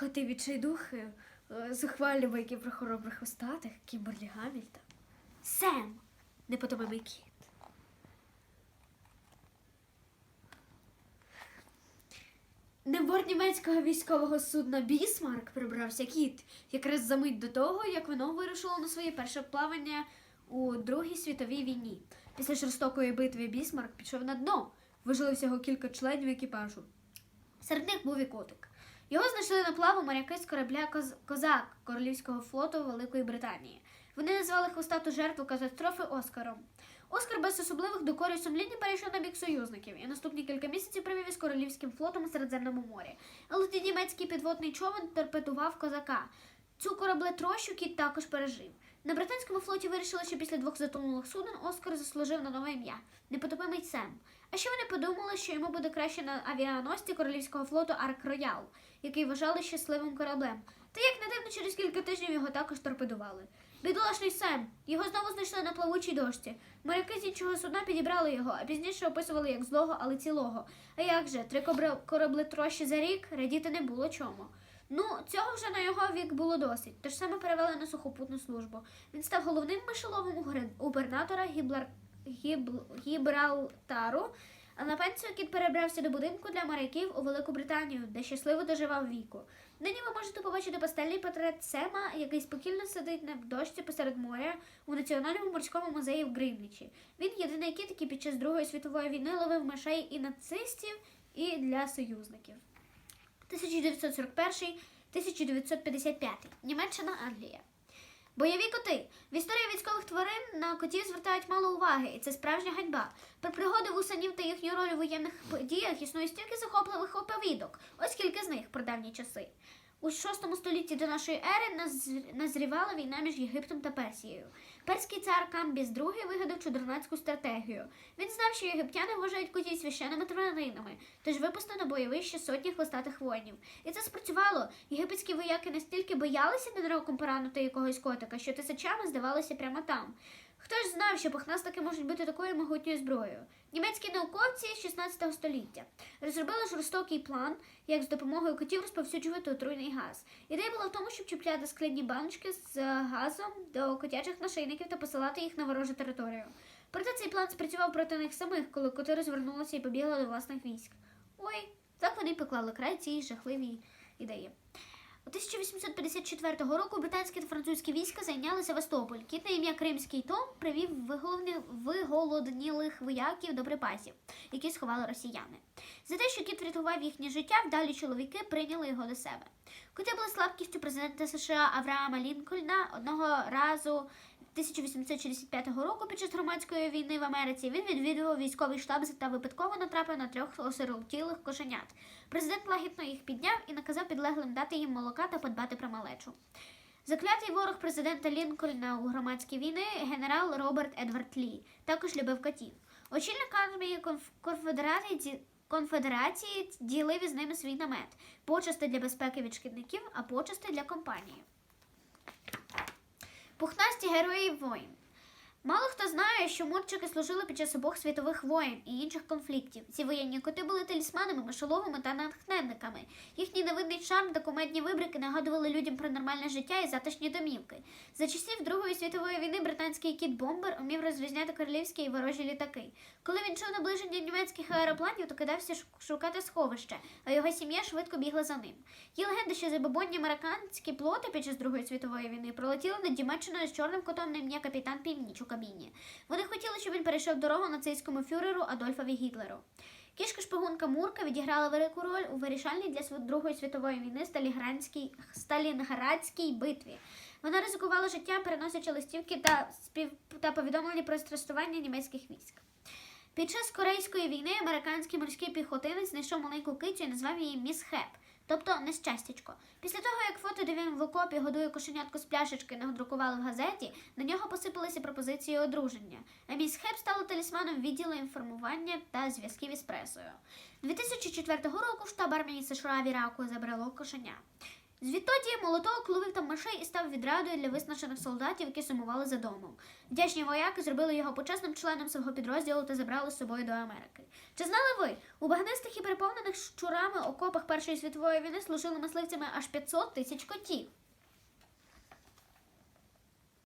коти відчайдухи, е, зухвалі байки про хоробрих остатих, Кімберлі Гамільтон. Сем, непотомимий кіт. На борт німецького військового судна Бісмарк прибрався кіт, якраз за мить до того, як воно вирушило на своє перше плавання у Другій світовій війні. Після жорстокої битви Бісмарк пішов на дно. Вижили всього кілька членів екіпажу. Серед них був і котик. Його знайшли на плаву моряки з корабля Коз- Козак Королівського флоту Великої Британії. Вони назвали хвостату жертву катастрофи Оскаром. Оскар без особливих докорів сумління перейшов на бік союзників і наступні кілька місяців провів із королівським флотом у Середземному морі. Але тоді німецький підводний човен торпедував козака. Цю кораблетрощу кіт також пережив. На британському флоті вирішили, що після двох затонулих суден Оскар заслужив на нове ім'я непотопимий Сем. А ще вони подумали, що йому буде краще на авіаносці королівського флоту Арк Роял, який вважали щасливим кораблем. Та як не дивно, через кілька тижнів його також торпедували. Бідолашний Сем. Його знову знайшли на плавучій дошці. Моряки з іншого судна підібрали його, а пізніше описували як злого, але цілого. А як же, три кораблетрощі за рік радіти не було чому. Ну, цього вже на його вік було досить, тож саме перевели на сухопутну службу. Він став головним мишоловом губернатора Гіблар... Гібл... Гібралтару, а на пенсію кіт перебрався до будинку для моряків у Велику Британію, де щасливо доживав віку. Нині ви можете побачити пастельний портрет Сема, який спокійно сидить на дошці посеред моря у Національному морському музеї в Гринвічі. Він єдиний кіт, який під час Другої світової війни ловив мишей і нацистів, і для союзників. 1941-1955. Німеччина, Англія. Бойові коти. В історії військових тварин на котів звертають мало уваги, і це справжня ганьба. Про пригоди вусанів та їхню роль у воєнних подіях існує стільки захопливих оповідок. Ось кілька з них про давні часи. У VI столітті до нашої ери наз- назрівала війна між Єгиптом та Персією. Перський цар Камбіс II вигадав чудернацьку стратегію. Він знав, що єгиптяни вважають котів священними тваринами, тож випустив на бойовище сотні хвостатих воїнів. І це спрацювало. Єгипетські вояки настільки боялися ненароком поранити якогось котика, що тисячами здавалося прямо там. Хто ж знав, що пухнастики можуть бути такою могутньою зброєю? Німецькі науковці 16 століття розробили жорстокий план, як з допомогою котів розповсюджувати отруйний газ. Ідея була в тому, щоб чіпляти скляні баночки з е, газом до котячих нашийників та посилати їх на ворожу територію. Проте цей план спрацював проти них самих, коли коти розвернулися і побігли до власних військ. Ой, так вони поклали край цій жахливій ідеї. У 1854 року британські та французькі війська зайняли Севастополь. Кіт на ім'я Кримський Том привів виголоднілих вояків до припасів, які сховали росіяни. За те, що кіт врятував їхнє життя, вдалі чоловіки прийняли його до себе. Коти були слабкістю президента США Авраама Лінкольна одного разу. 1865 року під час громадської війни в Америці він відвідував військовий штаб та випадково натрапив на трьох осиротілих кошенят. Президент лагідно їх підняв і наказав підлеглим дати їм молока та подбати про малечу. Заклятий ворог президента Лінкольна у громадській війни генерал Роберт Едвард Лі також любив котів. Очільник армії конфедерації конфедерації ділив із ними свій намет, почасти для безпеки від шкідників, а почасти для компанії. Пухнасті герої воїн. Мало хто знає, що мурчики служили під час обох світових воєн і інших конфліктів. Ці воєнні коти були талісманами, мишоловими та натхненниками. Їхній невинний шарм та кумедні вибрики нагадували людям про нормальне життя і затишні домівки. За часів Другої світової війни британський кіт Бомбер умів розрізняти королівські і ворожі літаки. Коли він чув наближення німецьких аеропланів, то кидався шукати сховище, а його сім'я швидко бігла за ним. Є легенда, що забобонні американські плоти під час Другої світової війни пролетіли над Німеччиною з чорним котом на ім'я капітан Північ у кабіні. Вони хотіли, щоб він перейшов дорогу нацистському фюреру Адольфові Гітлеру. Кішка шпигунка Мурка відіграла велику роль у вирішальній для Другої світової війни Сталінградській битві. Вона ризикувала життя, переносячи листівки та, спів... та повідомлення про стрестування німецьких військ. Під час Корейської війни американський морський піхотинець знайшов маленьку кицю і назвав її Міс Хеп, тобто нещастячко. Після того, як фото, де він в окопі годує кошенятку з пляшечки, надрукували в газеті, на нього посипалися пропозиції одруження. А міс Хеп стала талісманом відділу інформування та зв'язків із пресою. 2004 року штаб армії США в Іраку забрало кошеня. Звідтоді молоток ловив там мишей і став відрадою для виснажених солдатів, які сумували за домом. Вдячні вояки зробили його почесним членом свого підрозділу та забрали з собою до Америки. Чи знали ви, у багнистих і переповнених щурами окопах Першої світової війни служили мисливцями аж 500 тисяч котів?